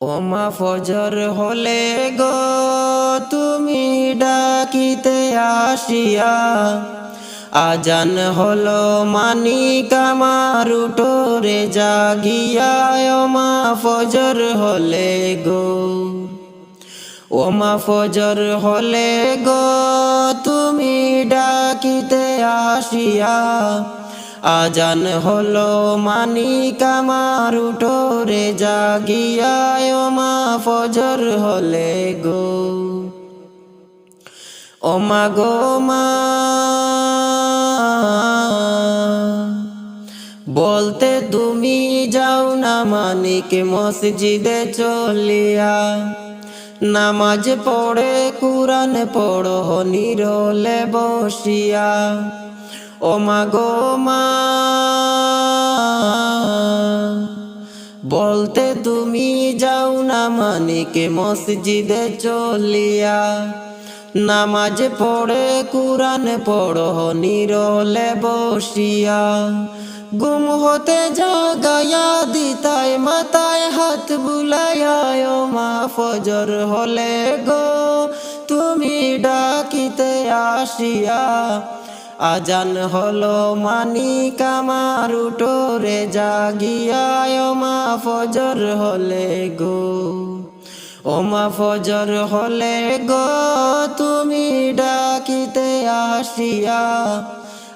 ওমা ফজর হলে গো, তুমি ডাকিতে আসিয়া। আজান হলো মানিক আমার উঠোরে জাগিয়া। ওমা ফজর হলে গো, ওমা ফজর হলে গো, তুমি ডাকিতে আসিয়া। আজান হলো মানিক আমার উঠোরে, জাগিয়ায় ওমা ফজর হলে গো। ওমা গো মা। বলতে তুমি যাও না মানিক, মসজিদে চলিয়া। নামাজ পড়ে কুরান পড়ো, নিরলে বসিয়া। ও মা গো মা, বলতে তুমি যাও না মানিকে মসজিদে চলিয়া। নামাজ পড়ে কুরান পড়ো, নিরলে বসিয়া। গুম হতে জাগায়া দিতায় মাথায় হাত বুলায়া ও মা ফজর হলে গো, তুমি ডাকিতে আসিয়া। আজান হলো মানিক আমার উঠোরে, জাগিয়ায় মা ফজর হলে গো। ও মা ফজর হলে গো, তুমি ডাকিতে আসিয়া।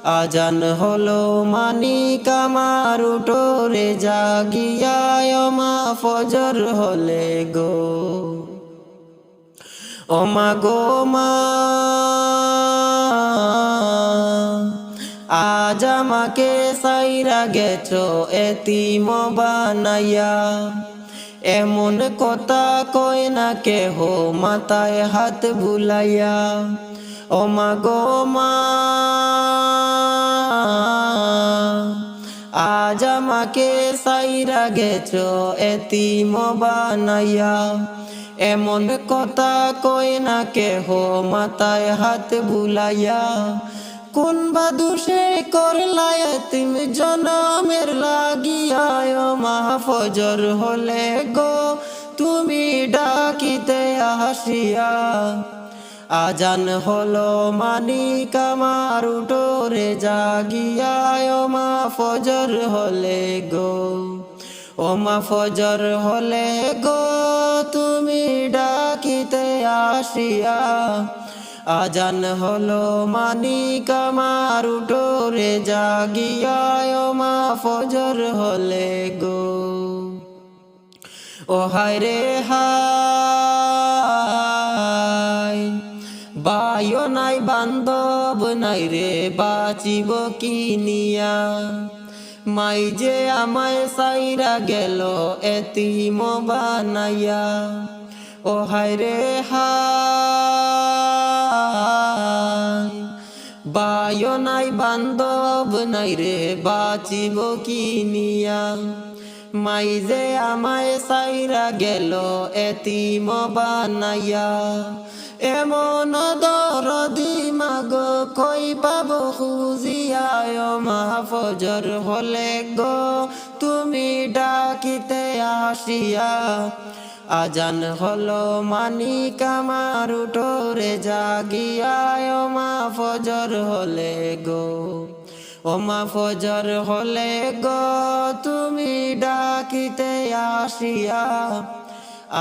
আজান হলো মানিক আমার উঠোরে, জাগিয়ায় মা ফজর হলে গো। ও মা গো মা, আজ আমাকে সাইরা গেছো এতিম বানাইয়া। এমন কথা কয় না কেহ মাথায় হাত বুলাইয়া। ও মা গো মা, আজ আমাকে সাইরা গেছো এতিম বানাইয়া। এমন কথা কয় না কেহ, মাথায় হাত বুলাইয়া, কোন বা দোষে করলাই তুমি জনমের লাগিয়া মা ফজর হলে গো, তুমি ডাকিতে আসিয়া। আজান হলো মানিক আমার উঠোরে জাগিয়া মা ফজর হলে গো। ও মা ফজর হলে গো তুমি ডাকিতে আসিয়া। আজান হলো মানিক আমার উঠোরে জাগিয়া। ও মা ফজর হলে গো। ও হায় রে হায়, বায়ো নাই বান্ধব নাই রে, বাঁচিব কিনিয়া মাই যে আমায় সাইরা গেল এতি বানাইয়া। ও হায় রে হায়। বায়ো নাই, বান্ধব নাই রে, বাঁচিব কিনিয়া মাই যে আমায় সাইরা গেল এতি বানাইয়া। এমন দরদি মাগ, কই পাব খুঁজিয়ায় মা? ফজর হলে গো, তুমি ডাকিতে আসিয়া। আজান হলো মানিক আমার উঠোরে জাগিয়ায় মা ফজর হলে গো, ও মা ফজর হলে গো, তুমি ডাকিতে আসিয়া।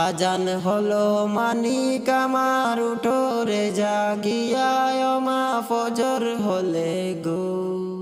আজান হলো মানিক আমার উঠোরে জাগিয়া, ও মা ফজর হলে গো।